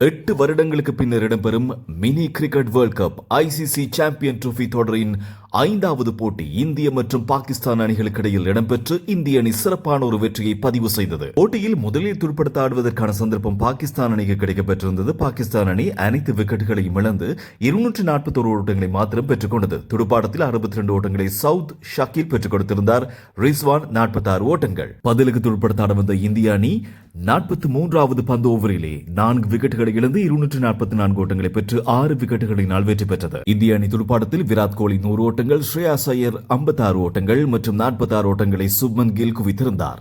எட்டு வருடங்களுக்கு பின்னர் இடம்பெறும் mini cricket world cup ICC champion trophy தொடரின் ஐந்தாவது போட்டி இந்திய மற்றும் பாகிஸ்தான் அணிகளுக்கு இடையில் இடம்பெற்று இந்திய அணி சிறப்பான ஒரு வெற்றியை பதிவு செய்தது. போட்டியில் முதலில் துடுப்படுத்த ஆடுவதற்கான சந்தர்ப்பம் பாகிஸ்தான் அணிக்கு கிடைக்கப்பெற்றிருந்தது பாகிஸ்தான் அணி அனைத்து விக்கெட்டுகளையும் இழந்து இருநூற்றி நாற்பத்தோரு ஓட்டங்களை மாத்திரம் பெற்றுக் கொண்டது துடுப்பாட்டத்தில் அறுபத்தி ரெண்டு ஓட்டங்களை சவுத் ஷக்கீல் பெற்றுக் கொடுத்திருந்தார். ரிஸ்வான் நாற்பத்தி ஆறு ஓட்டங்கள். பதிலுக்கு துடுப்படுத்த ஆட வந்த இந்திய அணி நாற்பத்தி மூன்றாவது பந்து ஓவரிலே நான்கு விக்கெட்டுகளை இழந்து இருநூற்று நாற்பத்தி நான்கு ஓட்டங்களை பெற்று ஆறு விக்கெட்டுகளினால் வெற்றி பெற்றது. இந்திய அணி துடுப்பாட்டத்தில் விராட் கோலி நூறு ஓட்டங்கள் ஓட்டங்கள் ஸ்ரேயா சையர் ஐம்பத்தாறு ஓட்டங்கள் மற்றும் நாற்பத்தாறு ஓட்டங்களை சுப்மன் கில் குவித்திருந்தார்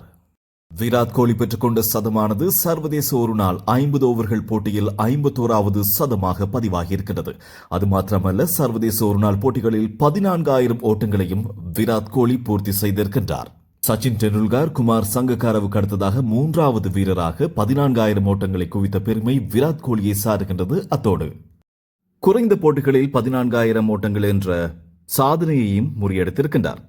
விராட் கோலி பெற்றுக்கொண்ட சதமானது சர்வதேச ஒரு நாள் ஐம்பது ஓவர்கள் போட்டியில் ஐம்பத்தோராவது சதமாக பதிவாகியிருக்கிறது. அது மாத்திரமல்ல சர்வதேச ஒரு நாள் போட்டிகளில் பதினான்காயிரம் ஓட்டங்களையும் விராட் கோலி பூர்த்தி செய்திருக்கின்றார். சச்சின் டெண்டுல்கர் குமார் சங்கக்காரவுக்கு அடுத்ததாக மூன்றாவது வீரராக பதினான்காயிரம் ஓட்டங்களை குவித்த பெருமை விராட் கோலியை சாருகின்றது அத்தோடு. குறைந்த போட்டிகளில் பதினான்காயிரம் ஓட்டங்கள் என்ற சாதனையையும் முறியடித்திருக்கின்றார்.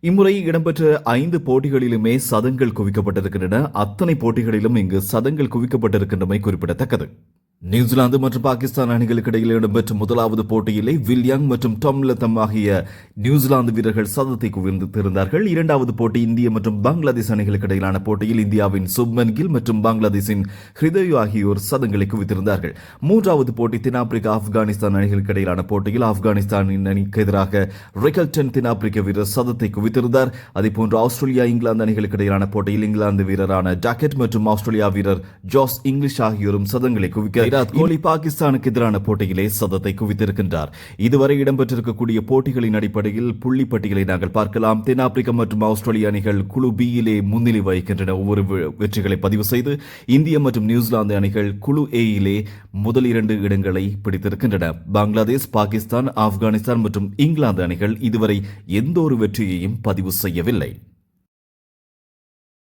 இம்முறை இடம்பெற்ற ஐந்து போட்டிகளிலுமே சதங்கள் குவிக்கப்பட்டிருக்கின்றன. அத்தனை போட்டிகளிலும் இங்கு சதங்கள் குவிக்கப்பட்டிருக்கின்றமை குறிப்பிடத்தக்கது. நியூசிலாந்து மற்றும் பாகிஸ்தான் அணிகளுக்கு இடையில் இடம்பெற்ற முதலாவது போட்டியிலே வில்யாங் மற்றும் டாம் லத்தம் ஆகிய நியூசிலாந்து வீரர்கள் சதத்தை குவிந்திருந்தார்கள் இரண்டாவது போட்டி இந்திய மற்றும் பங்களாதேஷ் அணிகளுக்கு இடையிலான போட்டியில் இந்தியாவின் சுப்மன் கில் மற்றும் பங்களாதேஷின் ஹிருதயு ஆகியோர் சதங்களை குவித்திருந்தார்கள். மூன்றாவது போட்டி தென்னாப்பிரிக்கா ஆப்கானிஸ்தான் அணிகளுக்கு இடையிலான போட்டியில் ஆப்கானிஸ்தானின் அணிக்கு எதிராக ரிகல்டன் தென்னாப்பிரிக்க வீரர் சதத்தை குவித்திருந்தார். அதேபோன்று ஆஸ்திரேலியா இங்கிலாந்து அணிகளுக்கு இடையிலான போட்டியில் இங்கிலாந்து வீரரான ஜாக்கெட் மற்றும் ஆஸ்திரேலியா வீரர் ஜாஸ் இங்கிலீஷ் ஆகியோரும் சதங்களை குவிக்க விராட் கோலி பாகிஸ்தானுக்கு எதிரான போட்டியிலே சதத்தை குவித்திருக்கின்றார். இதுவரை இடம்பெற்றிருக்கக்கூடிய போட்டிகளின் அடிப்படையில் புள்ளி பட்டியலை நாங்கள் பார்க்கலாம். தென்னாப்பிரிக்கா மற்றும் ஆஸ்திரேலிய அணிகள் குழு பியிலே முன்னிலை வகிக்கின்றன. ஒவ்வொரு வெற்றிகளை பதிவு செய்து இந்திய மற்றும் நியூசிலாந்து அணிகள் குழு ஏயிலே முதல் இரண்டு இடங்களை பிடித்திருக்கின்றன. பங்களாதேஷ் பாகிஸ்தான் ஆப்கானிஸ்தான் மற்றும் இங்கிலாந்து அணிகள் இதுவரை எந்த ஒரு வெற்றியையும் பதிவு செய்யவில்லை.